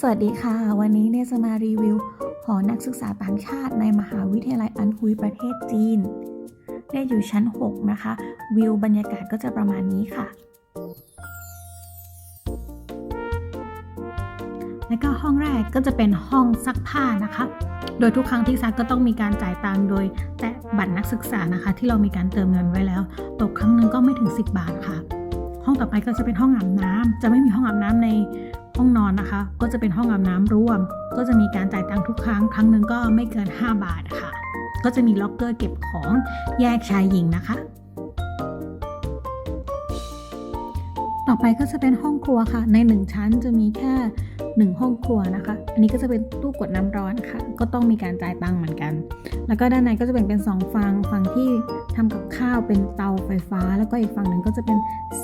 สวัสดีค่ะ วันนี้เนี่ยจะมารีวิว หอนักศึกษาต่างชาติในมหาวิทยาลัยอันฮุยประเทศจีนเนี่ยอยู่ชั้น 6 นะคะ วิวบรรยากาศก็จะประมาณนี้ค่ะ แล้วก็ห้องแรกก็จะเป็นห้องซักผ้านะคะ โดยทุกครั้งที่ซักก็ต้องมีการจ่ายตังค์โดย แตะบัตรนักศึกษานะคะ ที่เรามีการเติมเงินไว้แล้ว ตกครั้งหนึ่งก็ไม่ถึง 10 บาทค่ะ ห้องต่อไปก็จะเป็นห้องอาบน้ำจะไม่มีห้องอาบน้ำใน ห้องนอนนะคะ ก็จะเป็นห้องอาบน้ำร่วม ก็จะมีการจ่ายตังค์ทุกครั้ง ครั้งหนึ่งก็ไม่เกิน 5 บาทค่ะ ก็จะมีล็อกเกอร์เก็บของแยกชายหญิงนะคะ ต่อไปก็จะเป็นห้องครัวค่ะ ในหนึ่งชั้นจะมีแค่ หนึ่งห้องครัวนะคะ อันนี้ก็จะเป็นตู้กดน้ำร้อนค่ะ ก็ต้องมีการจ่ายตังค์เหมือนกัน แล้วก็ด้านในก็จะแบ่งเป็นสองฝั่ง ฝั่งที่ทำกับข้าวเป็นเตาไฟฟ้า แล้วก็อีกฝั่งหนึ่งก็จะเป็น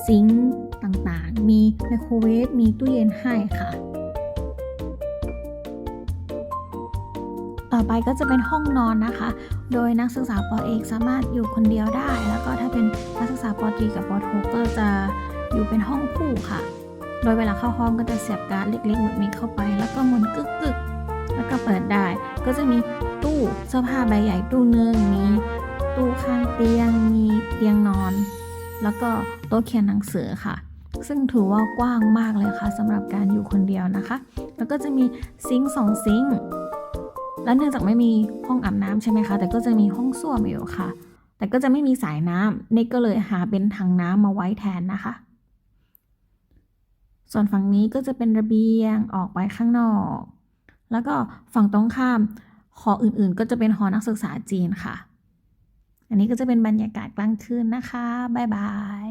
ซิงค์ต่างๆ มีไมโครเวฟ มีตู้เย็นให้ค่ะ ต่อไปก็จะเป็นห้องนอนนะคะ โดยนักศึกษาปอเอกสามารถอยู่คนเดียวได้ แล้วก็ถ้าเป็นนักศึกษาปอตรีกับปอโทก็จะอยู่เป็นห้องคู่ค่ะ โดยเวลาเข้าห้องก็จะเสียบการ์ดเล็กๆแบบนี้เข้าไป แล้วก็หมุนกึกๆแล้วก็เปิดได้ ก็จะมีตู้เสื้อผ้าใบใหญ่ตู้หนึงมีตู้ข้างเตียง มีเตียงนอน แล้วก็โต๊ะเขียนหนังสือค่ะ ซึ่งถือว่ากว้างมากเลยค่ะสำหรับการอยู่คนเดียวนะคะ แล้วก็จะมีซิงค์สองซิงค์และเนื่องจากไม่มีห้องอาบน้ำใช่ไหมคะ แต่ก็จะมีห้องส้วมอยู่ค่ะ แต่ก็จะไม่มีสายน้ำเนกก็เลยหาเป็นถังน้ำมาไว้แทนนะคะ ส่วนฝั่งนี้ก็จะเป็นระเบียงออกไปข้างนอก แล้วก็ฝั่งตรงข้ามหออื่นๆ ก็จะเป็นหอนักศึกษาจีนค่ะ อันนี้ก็จะเป็นบรรยากาศกลางคืนนะคะ บ๊ายบาย